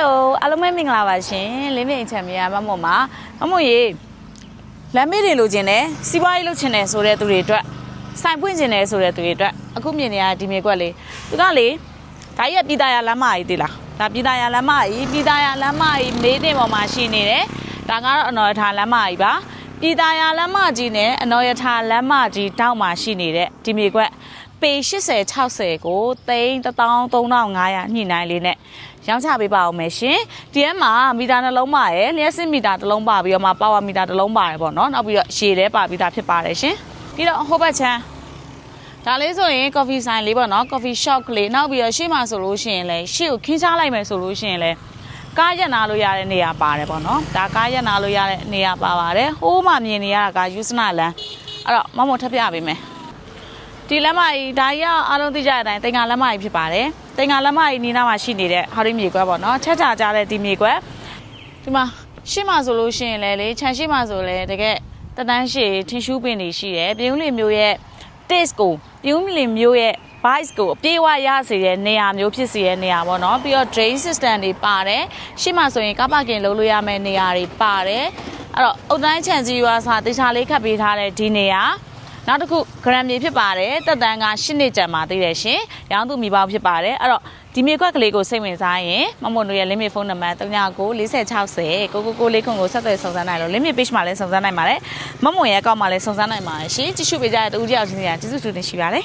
လိုအားလုံးပဲမင်္ဂလာပါရှင်လင်းမြင့်ချန်မီယာမမွန်ပါမမွန်ရေလမ်းမေးတွေလိုချင်တယ်စီးပွားရေးလုပ်ချင်တယ်ဆိုတဲ့သူတွေအတွက်စိုင်ပွင့်ချင်တယ်ဆိုတဲ့သူတွေအတွက်အခုမြင်နေရဒီမြေကွက်လေးသူကလေဒါကြီးကပြည်သားရလမ်းမကြီးသိလားဒါပြည်သားရလမ်းမကြီးပြည်သားရလမ်းမကြီးမေးတင်ပေါ်မှာရှိနေတယ်ဒါကတော့အနော်ရထားလမ်းမကြီးပါပြည်သားရလမ်းမကြီးနဲ့အနော်ရထားလမ်းမကြီးတောက်မှာရှိနေတဲ့ဒီမြေကွက် ပေ80 60ကိုသိန်း13500ညှိနှိုင်းလေးနဲ့ရောင်းချပေးပါအောင်မယ်ရှင်ဒီထဲမှာမီတာနှလုံးပါရယ်လျှက်စစ်မီတာတစ်လုံးပါပြီးတော့မှပါဝါမီတာတစ်လုံးပါတယ်ပေါ့နော်နောက်ပြီးတော့ရေထဲပါပြီးသားဖြစ်ပါတယ်ရှင်ပြီးတော့ဟိုဘက်ချမ်းဒါလေးဆိုရင် coffee ဆိုင်လေးပေါ့နော် coffee shop ကလေးနောက်ပြီးတော့ရှေ့မှာဆိုလို့ရှိရင်လည်းရှေ့ကိုခင်းချလိုက်မယ်ဆိုလို့ရှိရင်လည်းကားရက်နာလို့ရတဲ့နေရာပါတယ်ပေါ့နော်ဒါကားရက်နာလို့ရတဲ့နေရာပါပါတယ်ဟိုးမှမြင်နေရတာကယူစနာလန်အဲ့တော့မမထပ်ပြပေးမယ် ဒီလမ်းမကြီးဒါကြီးကအားလုံးသိကြတဲ့အတိုင်းတင်္ဂါလမ်းမကြီးဖြစ်ပါတယ်တင်္ဂါလမ်းမကြီးနီးနားမှာရှိနေတဲ့ဟာရီမြေကွက်ပေါ့နော်ချက်ချာကြတဲ့ဒီမြေကွက်ဒီမှာရှေ့မှာဆိုလို့ရှိရင်လည်းလေခြံရှေ့မှာဆိုလည်းတကယ်တတန်းရှည်ထင်ရှူးပင်တွေရှိတယ်ပြုံးလီမျိုးရဲ့ taste ကိုပြုံးလီမျိုးရဲ့ vice ကိုအပြေးအဝရစေတဲ့နေရာမျိုးဖြစ်စေတဲ့နေရာပေါ့နော်ပြီးတော့ drain system တွေပါတယ်ရှေ့မှာဆိုရင်ကားပါကင်လုပ်လို့ရမယ့်နေရာတွေပါတယ်အဲ့တော့အုတ်တိုင်းခြံစည်းရွာစာတေချာလေးခတ်ပေးထားတဲ့ဒီနေရာ နောက်တစ်ခုဂရမ်မြေဖြစ်ပါတယ်တက်တန်းက၈နှစ်ကြာမှသေးတယ်ရှင်ရောင်းသူမိဘဖြစ်ပါတယ်အဲ့တော့ဒီမြေခွက်ကလေးကိုစိတ်ဝင်စားရင်မမွန်တို့ရဲ့ limit phone number 39 4060ကိုကိုကိုလေးခွန်ကိုဆက်သွယ်စုံစမ်းနိုင်လို့ limit page မှာလည်းစုံစမ်းနိုင်ပါတယ်မမွန်ရဲ့အကောင့်မှာလည်းစုံစမ်းနိုင်ပါတယ်ရှင်ကြည့်ရှုပေးကြတဲ့တူတယောက်ချင်းစီကကျေးဇူးတူတင်ရှိပါတယ်